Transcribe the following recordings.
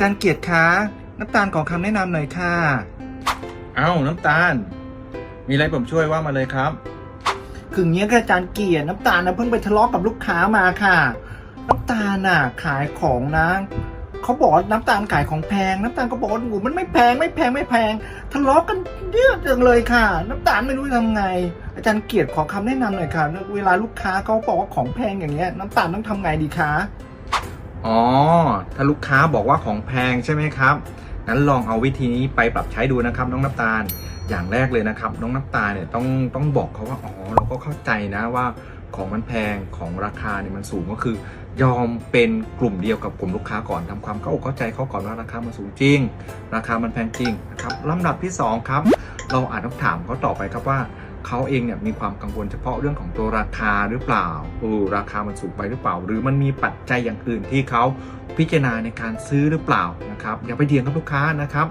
จารย์เกียรติคะน้ำตาลขอคำแนะนำหน่อยค่ะเอ้าน้ำตาล มีอะไรผมช่วยว่ามาเลยครับ คืออย่างเงี้ยค่ะอาจารย์เกียรติน้ำตาลนะเพิ่งไปทะเลาะกับลูกค้ามาค่ะ น้ำตาลน่ะขายของนะเขาบอกว่าน้ำตาลขายของแพง น้ำตาลก็บอกว่าหนูมันไม่แพงไม่แพงไม่แพงทะเลาะกันเยอะจังเลยค่ะ น้ำตาลไม่รู้จะทำไง อาจารย์เกียรติขอคำแนะนำหน่อยค่ะ เวลาลูกค้าเขาบอกว่าของแพงอย่างเงี้ยน้ำตาลต้องทำไงดีคะ อ๋อ ถ้าลูกค้าบอกว่าของแพงใช่ไหมครับ งั้นลองเอาวิธีนี้ไปปรับใช้ดูนะครับ น้องน้ำตาล อย่างแรกเลยนะครับ น้องน้ำตาลเนี่ยต้องต้องบอกเขาว่า อ๋อ เราก็เข้าใจนะว่าของมันแพงของราคาเนี่ยมันสูงก็คือ ยอมเป็นกลุ่มเดียวกับกลุ่มลูกค้าก่อนทำความเข้าอกเข้าใจเขาก่อนว่าราคามันสูงจริง ราคามันแพงจริงนะครับลำดับที่สองครับ เราอาจต้องถามเขาต่อไปครับว่า เขาเองเนี่ยมีความกังวลเฉพาะเรื่องของตัวราคาหรือเปล่าเออราคามันสูงไปหรือเปล่า หรือมันมีปัจจัยอย่างอื่นที่เขาพิจารณาในการซื้อหรือเปล่านะครับอย่าไปเถียงกับลูกค้านะครับ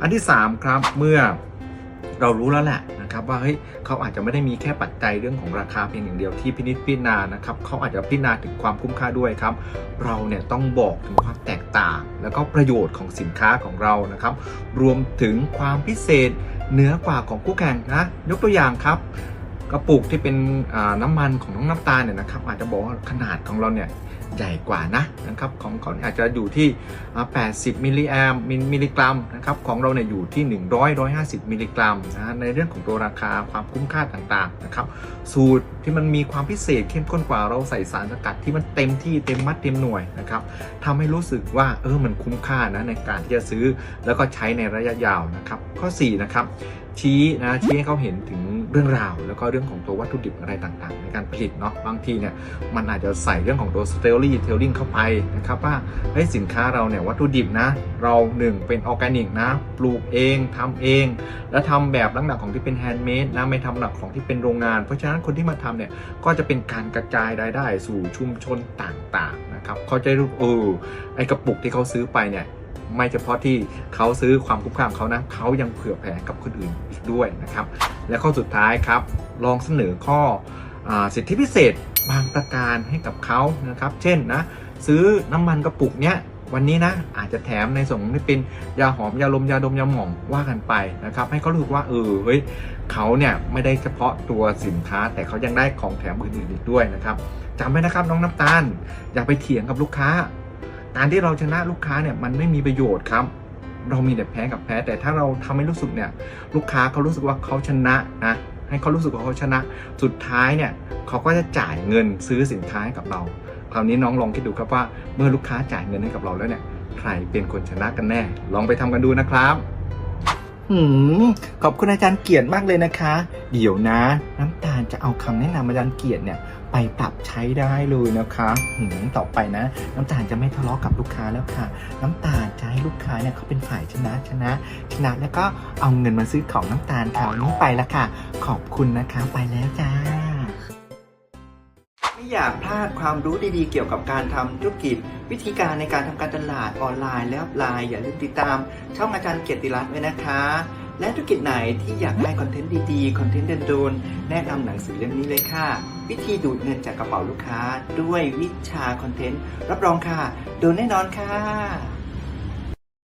อันที่ 3 ครับเมื่อเรารู้แล้วแหละนะครับว่าเฮ้ยเขาอาจจะไม่ได้มีแค่ปัจจัยเรื่องของราคาเพียงอย่างเดียวที่พินิจพิจารณานะครับเขาอาจจะพิจารณาถึงความคุ้มค่าด้วยครับ เราเนี่ยต้องบอกถึงความแตกต่าง แล้วก็ประโยชน์ของสินค้าของเรานะครับ รวมถึงความพิเศษ เหนือกว่าของคู่แข่งนะ ยกตัวอย่างครับ กระปุกที่เป็นน้ำมันของน้องน้ำตาลเนี่ยนะครับ อาจจะบอกว่าขนาดของเราเนี่ยใหญ่กว่านะนะครับของเขาอาจจะอยู่ที่ 80 มิลลิแอมมิลมิลลิกรัมนะครับของเราเนี่ยอยู่ที่ 100 150 มิลลิกรัมนะในเรื่องของตัวราคาความคุ้มค่าต่างๆนะครับสูตรที่มันมีความพิเศษเข้มข้นกว่าเราใส่สารสกัดที่มันเต็มที่เต็มมัดเต็มหน่วยนะครับทำให้รู้สึกว่าเออมันคุ้มค่านะในการที่จะซื้อแล้วก็ใช้ในระยะยาวนะครับข้อ4นะครับชี้นะชี้ให้เขาเห็นถึง เรื่องราว แล้วก็เรื่องของตัววัตถุดิบอะไรต่างๆ ในการผลิตเนาะบางทีเนี่ยมันอาจจะใส่เรื่องของตัว story telling เข้าไปนะครับว่าเฮ้ยสินค้าเราเนี่ยวัตถุดิบนะเราหนึ่งเป็นออร์แกนิกนะปลูกเองทำเอง แล้วทำแบบลักษณะของที่เป็นแฮนด์เมดนะไม่ทำหลักของที่เป็นโรงงาน เพราะฉะนั้นคนที่มาทำเนี่ยก็จะเป็นการกระจายรายได้สู่ชุมชนต่างๆนะครับเขาจะรู้เออไอกระปุกที่เขาซื้อไปเนี่ย ไม่เฉพาะที่เขาซื้อความคุ้มค่าของเขานะเขายังเผื่อแผ่กับคนอื่นอีกด้วยนะครับ และข้อสุดท้ายครับ ลองเสนอข้ออสิทธิพิเศษบางประการให้กับเขานะครับ เช่นนะซื้อน้ำมันกระปุกเนี้ยวันนี้นะอาจจะแถมในส่วนที่เป็นยาหอมยาลมยาดมยาหม่องว่ากันไปนะครับ ให้เขารู้สึกว่าเออเฮ้ยเขาเนี่ยไม่ได้เฉพาะตัวสินค้า แต่เขายังได้ของแถมอื่นๆอีกด้วยนะครับจำไว้นะครับน้องน้ำตาล อย่าไปเถียงกับลูกค้า การที่เราชนะลูกค้าเนี่ยมันไม่มีประโยชน์ครับ เรามีแต่แพ้กับแพ้ แต่ถ้าเราทำให้รู้สึกเนี่ยลูกค้าเขารู้สึกว่าเขาชนะนะให้เขารู้สึกว่าเขาชนะ สุดท้ายเนี่ยเขาก็จะจ่ายเงินซื้อสินค้าให้กับเรา คราวนี้น้องลองคิดดูครับว่าเมื่อลูกค้าจ่ายเงินให้กับเราแล้วเนี่ยใครเป็นคนชนะกันแน่ ลองไปทำกันดูนะครับหืมขอบคุณอาจารย์เกียรติมากเลยนะคะ เดี๋ยวนะ น้ำตาลจะเอาคำแนะนำอาจารย์เกียรติเนี่ย ไปปรับใช้ได้เลยนะคะหืมต่อไปนะ น้ำตาลจะไม่ทะเลาะกับลูกค้าแล้วค่ะ น้ำตาลจะให้ลูกค้าเนี่ยเขาเป็นฝ่ายชนะชนะ ชนะแล้วก็เอาเงินมาซื้อของน้ำตาลค่ะวันนี้ไปล้วค่ะ ขอบคุณนะคะไปแล้วจ้าไม่อยากพลาดความรู้ดีๆ เกี่ยวกับการทำธุรกิจ วิธีการในการทำการตลาดออนไลน์และออฟไลน์ อย่าลืมติดตามช่องอาจารย์เกียรติรัตน์ไว้นะคะ และธุรกิจไหนที่อยากได้คอนเทนต์ดีๆ คอนเทนต์โดนๆแนะนำหนังสือเล่มนี้เลยค่ะ วิธีดูดเงินจากกระเป๋าลูกค้า ด้วยวิชาคอนเทนต์ รับรองค่ะ โดนแน่นอนค่ะ